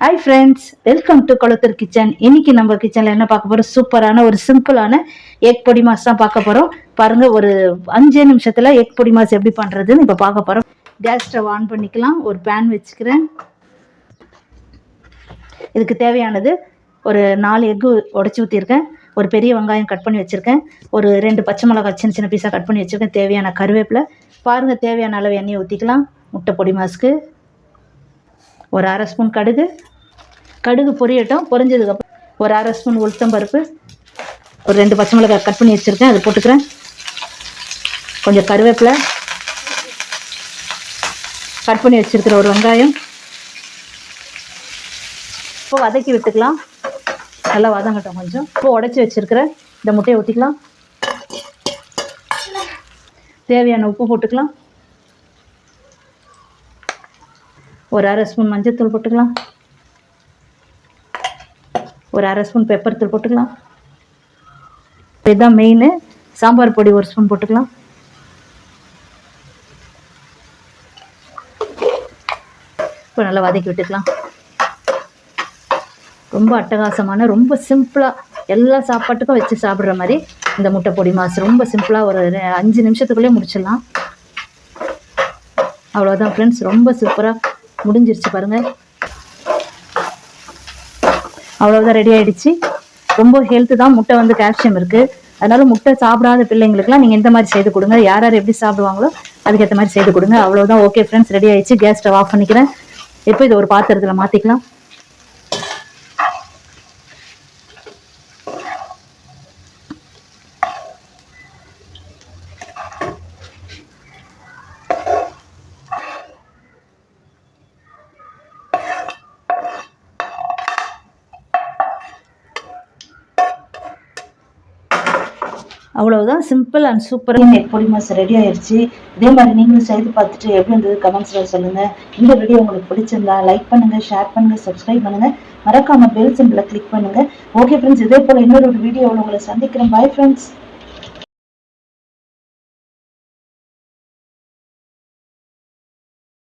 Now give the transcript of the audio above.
Hi friends welcome to Kulathur kitchen இன்னைக்கு நம்ம கிச்சனில் என்ன பார்க்க போகிறோம் சூப்பரான ஒரு சிம்பிளான எக் பொடி மாஸ் தான் பார்க்க போகிறோம் பாருங்கள் ஒரு அஞ்சே நிமிஷத்தில் எக் பொடி மாஸ் எப்படி பண்ணுறதுன்னு இப்போ பார்க்க போகிறோம் கேஸ் ஸ்டவ் ஆன் பண்ணிக்கலாம். ஒரு பேன் வச்சுக்கிறேன். இதுக்கு தேவையானது ஒரு நாலு எக்கு உடச்சி ஊற்றிருக்கேன் ஒரு பெரிய வெங்காயம் கட் பண்ணி வச்சுருக்கேன். ஒரு ரெண்டு பச்சை மிளகாய் சின்ன சின்ன பீஸாக கட் பண்ணி வச்சுருக்கேன். தேவையான கருவேப்பிலை. பாருங்கள் தேவையான அளவு எண்ணெயை ஊற்றிக்கலாம் முட்டை பொடி மாஸ்க்கு. ஒரு அரை ஸ்பூன் கடுகு. கடுகு பொரியட்டும். பொரிஞ்சதுக்கப்புறம் ஒரு அரை ஸ்பூன் உளுத்தம் பருப்பு. ஒரு ரெண்டு பச்சை மிளகாய் கட் பண்ணி வச்சுருக்கேன். அது போட்டுக்கிறேன். கொஞ்சம் கருவேப்பிலை. கட் பண்ணி வச்சுருக்கிற ஒரு வெங்காயம். இப்போ வதக்கி விட்டுக்கலாம். நல்லா வதங்கட்டும் கொஞ்சம். இப்போ உடச்சி வச்சுருக்கிற இந்த முட்டையை ஊற்றிக்கலாம் தேவையான உப்பு போட்டுக்கலாம். ஒரு அரை ஸ்பூன் மஞ்சள்தூள் போட்டுக்கலாம். ஒரு அரை ஸ்பூன் பெப்பர் தூள் போட்டுக்கலாம். இதுதான் மெயின் சாம்பார் பொடி ஒரு ஸ்பூன் போட்டுக்கலாம். இப்போ நல்லா வதக்கி விட்டுக்கலாம். ரொம்ப அட்டகாசமான ரொம்ப சிம்பிளாக எல்லா சாப்பாட்டுக்கும் வச்சு சாப்பிட்ற மாதிரி இந்த முட்டை பொடி மாசு ரொம்ப சிம்பிளாக ஒரு அஞ்சு நிமிஷத்துக்குள்ளேயே முடிச்சிடலாம். அவ்வளோதான் ஃப்ரெண்ட்ஸ் ரொம்ப சூப்பராக முடிஞ்சிருச்சு பாருங்கள் அவ்வளோதான் ரெடி ஆயிடுச்சு. ரொம்ப ஹெல்த்து தான். முட்டை வந்து கால்சியம் இருக்குது அதனால முட்டை சாப்பிடாத பிள்ளைங்களுக்குலாம் நீங்கள் இந்த மாதிரி செய்து கொடுங்க. யார் யார் எப்படி சாப்பிடுவாங்களோ அதுக்கேற்ற மாதிரி செய்து கொடுங்க. அவ்வளோதான் ஓகே ஃப்ரெண்ட்ஸ் ரெடி ஆயிடுச்சு. கேஸ் ஸ்டவ் ஆஃப் பண்ணிக்கிறேன். இப்போ இது ஒரு பாத்திரத்தில் மாற்றிக்கலாம் அவ்வளவுதான். சிம்பிள் அண்ட் சூப்பர் எக் பொடி மாஸ் ரெடி ஆயிடுச்சு இதே மாதிரி நீங்களும் செய்து பார்த்துட்டு எப்படி இருந்தது? கமெண்ட்ஸில் சொல்லுங்க. இந்த வீடியோ உங்களுக்கு பிடிச்சிருந்தா லைக் பண்ணுங்க ஷேர் பண்ணுங்க சப்ஸ்கிரைப் பண்ணுங்க. மறக்காம பெல் சிம்பிளை கிளிக் பண்ணுங்க. ஓகே ஃப்ரெண்ட்ஸ் இதே போல இன்னொரு வீடியோவில் உங்களை சந்திக்கிறேன். Bye friends